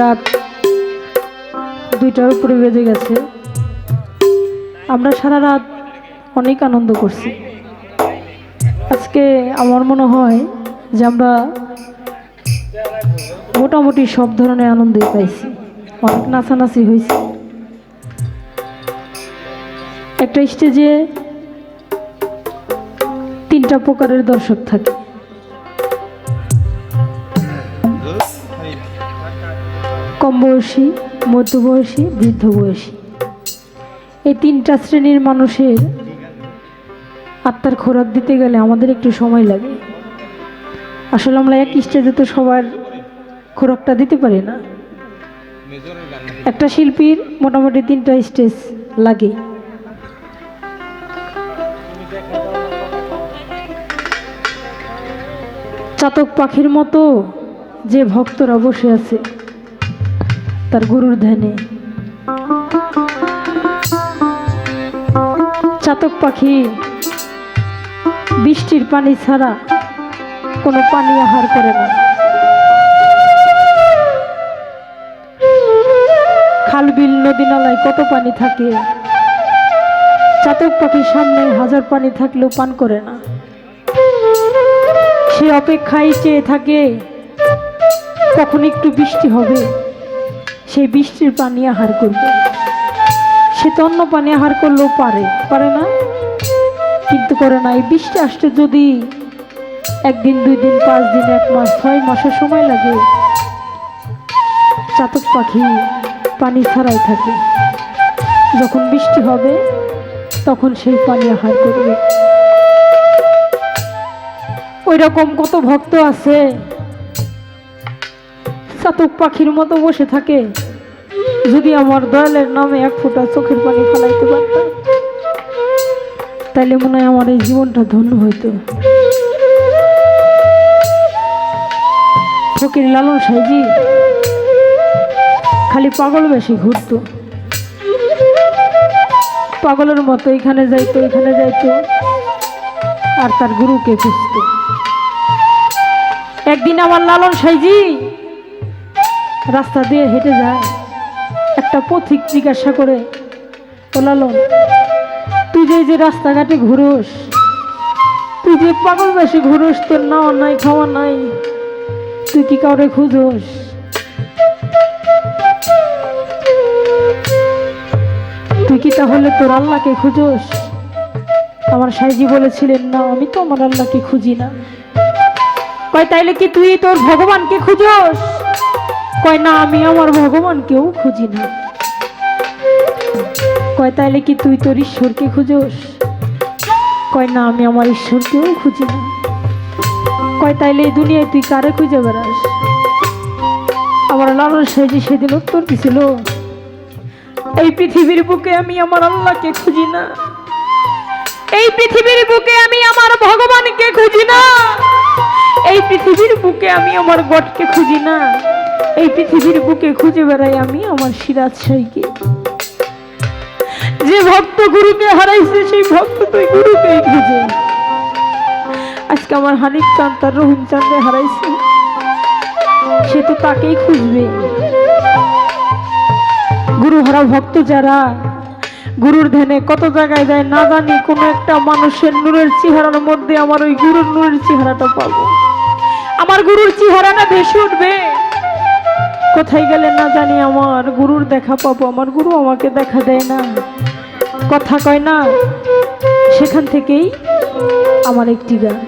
রাত দুইটার উপরে বেজে গেছে। আমরা সারা রাত অনেক আনন্দ করছি। আজকে আমার মনে হয় যে আমরা মোটামুটি সব ধরনের আনন্দই পাইছি। অনেক নাচানাচি হয়েছে। একটা স্টেজে তিনটা প্রকারের দর্শক থাকে। কম বয়সী মধ্যবয়সী বৃদ্ধ বয়সী এই তিনটা শ্রেণির মানুষের আত্মার খোরাক দিতে গেলে আমাদের একটু সময় লাগে। আসলে আমরা এক স্টেজে তো সবার খোরাকটা দিতে পারি না। একটা শিল্পীর মোটামুটি তিনটা স্টেজ লাগে। চাতক পাখির মতো যে ভক্তরা বসে আছে তার গুরুর ধ্যানে। চাতক পাখি, বৃষ্টির পানি ছাড়া কোনো পানি আহার করে না। খাল বিল নদী নালায় কত পানি থাকে? চাতক পাখির সামনে হাজার পানি থাকলেও পান করে না। সে অপেক্ষায় চেয়ে থাকে, কখন একটু বৃষ্টি হবে? সেই বৃষ্টির পানি আহার করবে। সে তো অন্য পানি আহার করলেও পারে পারে না। কিন্তু করে না, এই বৃষ্টি আসতে যদি একদিন, দুই দিন, পাঁচ দিন, এক মাস, ছয় মাসের সময় লাগে, চাতক পাখি পানি ছাড়াই থাকে। যখন বৃষ্টি হবে, তখন সেই পানি আহার করবে। ওই রকম কত ভক্ত আছে চাতক পাখির মতো বসে থাকে। যদি আমার দয়ালের নামে এক ফোঁটা চোখের পানি ফেলাইতে পারতাম, তাইলে মনে হয় আমার এই জীবনটা ধন্য হইতো। ফকির লালন সাইজি খালি পাগল বেশি ঘুরতো। পাগলের মতো এখানে যাইতো এখানে যাইতো, আর তার গুরুকে খুঁজতো। একদিন আমার লালন সাইজি রাস্তা দিয়ে হেঁটে যায়। একটা পথিক জিজ্ঞাসা করে, ও লালন, তুই যে যে রাস্তাঘাটে ঘুরোস, তুই যে পাগল বেশি ঘুরোস, তোর নাও নাই, খাওয়া নাই, তুই কি কাউরে খুঁজোস? তুই কি তাহলে তোর আল্লাহকে খুঁজোস? আমার সাইজি বলেছিলেন, না, আমি তো আমার আল্লাহকে খুঁজি না। কয়, তাইলে কি তুই তোর ভগবানকে খুঁজোস? কয়, না, আমি আমার ভগবানকেও খুঁজি না। কয়, তাইলে কি তুই তোর ঈশ্বরকে খুঁজোস? কয়, না, আমি আমার ঈশ্বরকেও খুঁজি না। কয়, তাইলে এই দুনিয়ায় তুই কারে খুঁজে বেড়াস? আমার লালন সাইজি সেদিন উত্তর দিছিল, এই পৃথিবীর বুকে আমি আমার আল্লাহকে খুঁজি না। এই পৃথিবীর বুকে আমি আমার ভগবানকে খুঁজি না। এই পৃথিবীর বুকে আমি আমার গডকে খুঁজি না। এই পৃথিবীর বুকে খুঁজে বেড়াই আমি আমার সিরাজ সাইকে যে ভক্ত গুরুকে হারাইছে, সেই ভক্ত তুই গুরুকেই খুঁজে। আজকে আমার হানিফ চাঁদ তার রহিম চাঁদে হারাইছে। সে তো তাকেই খুঁজবে। গুরু হারা ভক্ত যারা, গুরুর ধ্যানে কত জায়গায় যায় না জানি, কোনো একটা মানুষের নূরের চেহারার মধ্যে আমার ওই গুরুর নূরের চেহারাটা পাবো। আমার গুরুর চেহারাটা ভেসে উঠবে। কোথায় গেলে না জানি আমার গুরুর দেখা পাবো, আমার গুরু আমাকে দেখা দেয় না। কথা কয় না, সেখান থেকেই আমার একটি গান।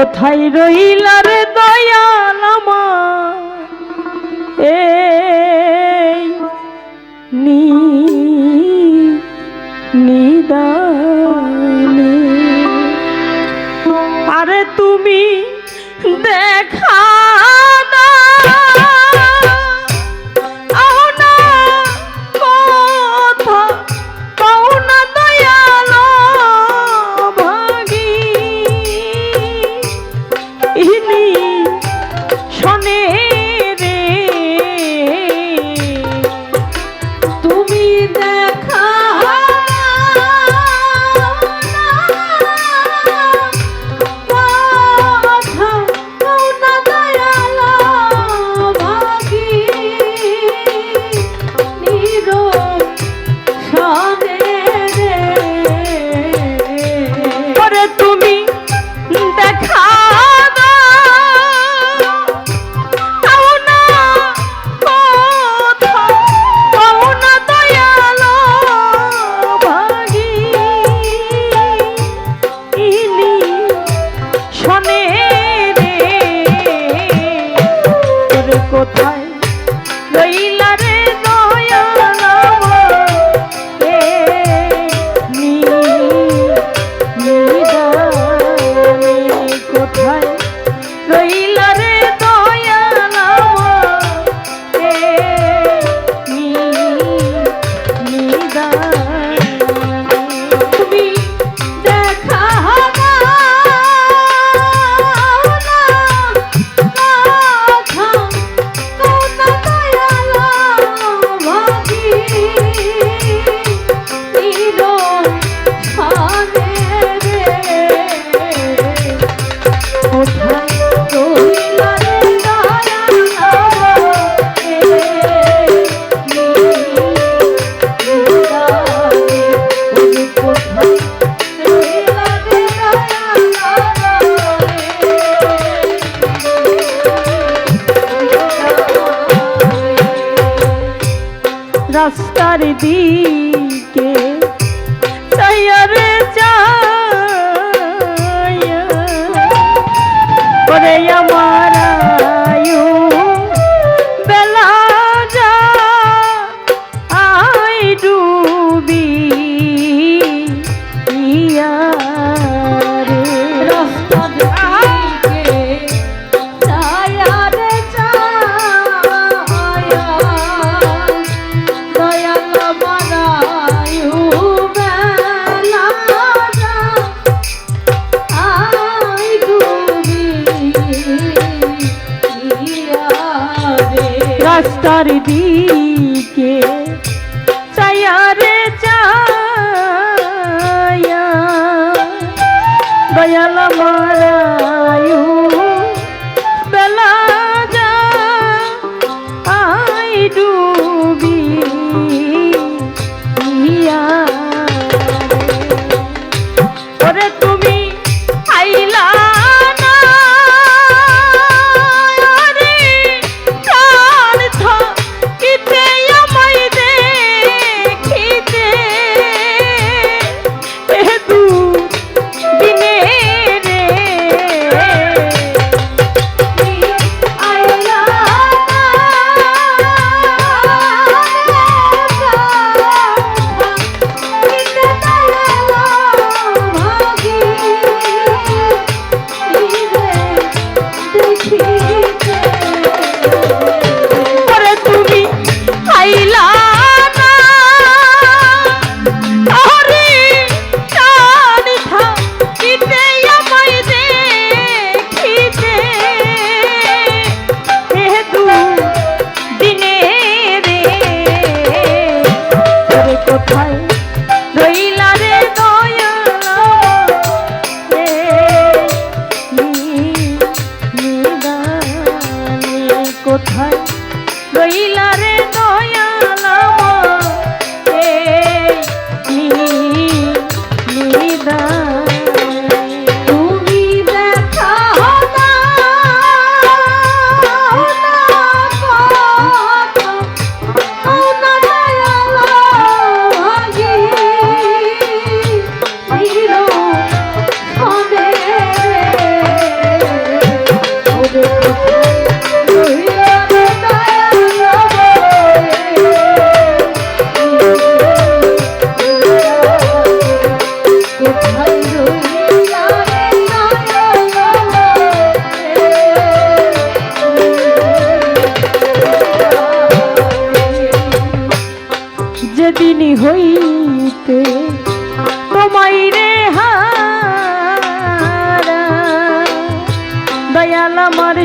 কোথায় রইলার দয়াল কোথায়? রইল তার দিকে চাইয়ার চাইয়া করে আমার আয়ু বেলা যা আই ডুবি। চারদিকে চায়ারে চা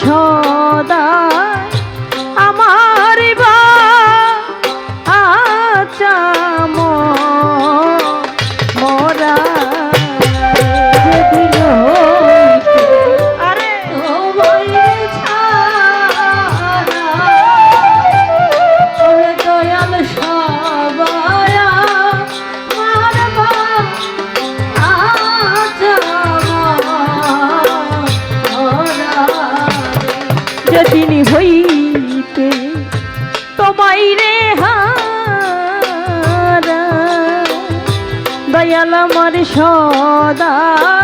সব সদা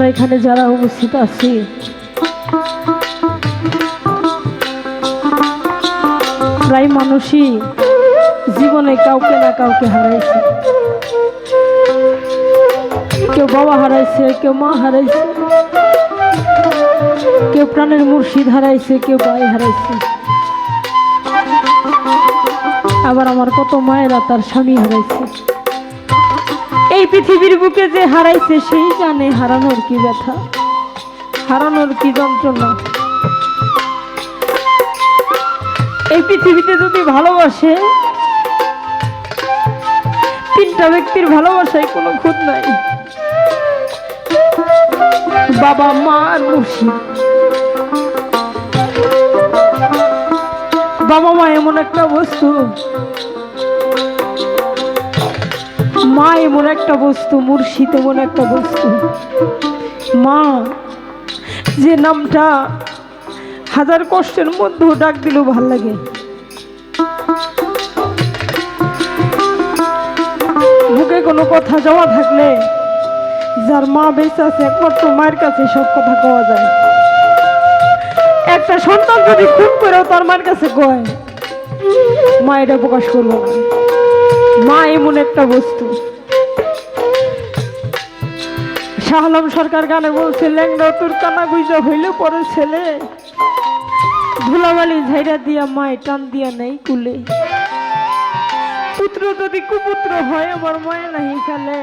আমরা এখানে যারা উপস্থিত আছি। প্রায় মানুষই জীবনে কাউকে না কাউকে হারাইছে। কেউ বাবা হারাইছে, কেউ মা হারাইছে, কেউ প্রাণের মুর্শিদ হারাইছে, কেউ ভাই হারাইছে। আবার আমার কত মায়েরা তার স্বামী হারাইছে। এই পৃথিবীর বুকে যে হারাইছে, সেই জানে হারানোর কি ব্যথা, হারানোর কি যন্ত্রণা। এই পৃথিবীতে যদি ভালোবাসে, তিনটা ব্যক্তির ভালোবাসায় কোনো খুঁত নাই। বাবা, মা, আর মুর্শিদ বাবা, মা, এমন একটা বস্তু মা এমন একটা বস্তু, মুর্শিদ এমন একটা বস্তু। মা, যে নামটা হাজার কষ্টের মধ্যেও ডাক দিলেও ভালো লাগে। বুকে কোনো কথা জমা থাকলে যার মা বেঁচে আছে, একমাত্র মায়ের কাছে সব কথা কওয়া যায়। একটা সন্তান যদি খুন করেও তার মায়ের কাছে কয়, মা এটা প্রকাশ করব না। মা এমন একটা বস্তু। শাহলাম সরকার গানে বলছে, ল্যাংড়া তোর কানা গুইজা হইলে পরে ছেলে। ধুলাবালি ঝাইরা দিয়া মায় টান দিয়া নেই কুলে। পুত্র যদি কুপুত্র হয়, আমার মায়ে নাহি খেলে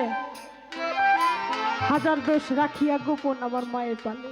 হাজার দোষ রাখিয়া গোপন আমার মায়ের পালে।